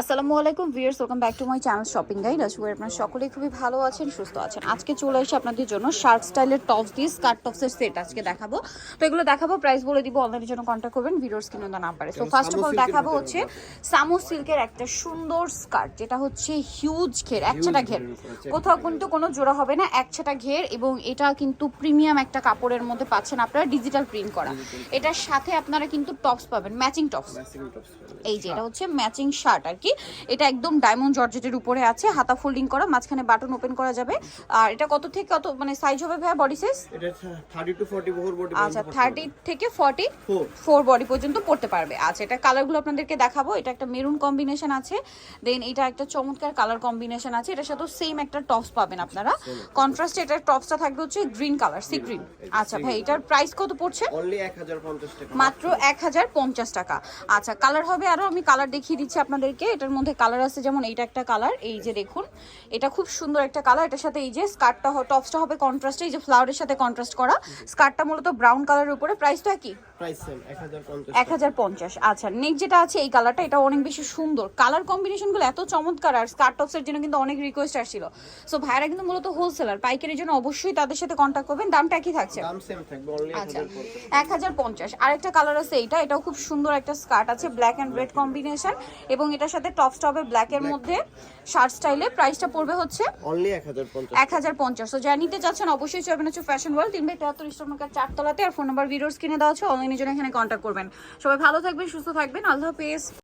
আসসালামু আলাইকুম viewers welcome back to my channel shopping guide. আজকে আপনারা সকলেই খুবই ভালো আছেন সুস্থ আছেন। আজকে চলে এসে আপনাদের জন্য শার্ট স্টাইলের টপস দিয়ে স্কার্ট টপসের সেট আজকে দেখাবো। তো এগুলো দেখাবো প্রাইস বলে দিব অনলাইনের জন্য কন্ট্যাক্ট করবেন ভিডিওস কিনে দেওয়া নাম্বারে তো ফার্স্ট অফ অল দেখাবো হচ্ছে সামো সিল্কের একটা সুন্দর স্কার্ট যেটা হচ্ছে হিউজ ঘের একছাটা ঘের। কোথাও কিন্তু কোনো জোড়া হবে না একছাটা ঘের এবং এটা কিন্তু প্রিমিয়াম একটা কাপড়ের মধ্যে পাচ্ছেন আপনারা ডিজিটাল প্রিন্ট করা। এটার সাথে আপনারা কিন্তু টপস পাবেন ম্যাচিং টপস এই যে এটা হচ্ছে ম্যাচিং শার্ট আর কি। এটা একদম ডায়মন্ড জর্জেটের উপরে আছে। হাতা ফোল্ডিং করা মাঝখানে বাটন ওপেন করা যাবে। আর এটা কত থেকে কত মানে সাইজ হবে ভাইয়া বডি সাইজ আচ্ছা থার্টি থেকে ফর্টি. ফোর বডি পর্যন্ত পড়তে পারবে। আচ্ছা এটা কালারগুলো আপনাদেরকে দেখাবো। এটা একটা মেরুন কম্বিনেশন আছে। দেন এটা একটা চমৎকার কালার কম্বিনেশন আছে। এটার সাথে সেম একটা টপস পাবেন আপনারা। কন্ট্রাস্ট এটার টপসটা থাকবে হচ্ছে গ্রিন কালার সি গ্রিন আচ্ছা ভাই এটার প্রাইস কত পড়ছে? মাত্র এক হাজার পঞ্চাশ টাকা। আচ্ছা কালার হবে আরও। আমি কালার দেখিয়ে দিচ্ছি আপনাদেরকে। এটার মধ্যে কালার আছে যেমন এইটা একটা কালার এই যে দেখুন এটা খুব সুন্দর একটা কালার এটার সাথে এই যে স্কার্টটা টপসটা হবে কন্ট্রাস্টে এই যে ফ্লাওয়ারের সাথে কন্ট্রাস্ট করা। স্কার্টটা মূলত ব্রাউন কালারের উপরে প্রাইসটা কি প্রাইস সেম এক হাজার পঞ্চাশ এক হাজার পঞ্চাশ আচ্ছা নেক্সট যেটা আছে এই কালারটা এটা অনেক বেশি সুন্দর। কালার কম্বিনেশনগুলো এত চমৎকার আর স্কার্ট টপসের জন্য কিন্তু অনেক রিকোয়েস্ট আসছিল। সো ভাইরা কিন্তু মূলত হোলসেলার পাইকারির জন্য অবশ্যই তাদের সাথে কন্ট্যাক্ট করবেন দামটা কি থাকছে। আচ্ছা হাজার পঞ্চাশ। এক হাজার পঞ্চাশ আরেকটা কালার আছে এইটা এটাও খুব সুন্দর একটা স্কার্ট আছে ব্ল্যাক অ্যান্ড রেড কম্বিনেশন এবং এটার সাথে টপ স্টপে ব্ল্যাক এর মধ্যে শার্ট স্টাইলে প্রাইসটা পড়বে হচ্ছে অনলি এক হাজার পঞ্চাশ। এক হাজার পঞ্চাশ। তো যা নিতে চাচ্ছেন অবশ্যই চলবেন হচ্ছে ফ্যাশন ওয়ার্ল্ড তিন বাই তেহাত্তর ইস্টমার্কার চারতলাতে। আর ফোন নাম্বার ভিডিওর কিনে দেওয়া আছে অনলাইনের জন্য এখানে কন্টাক্ট করবেন। সবাই ভালো থাকবেন সুস্থ থাকবেন। আল্লাহ হাফেজ।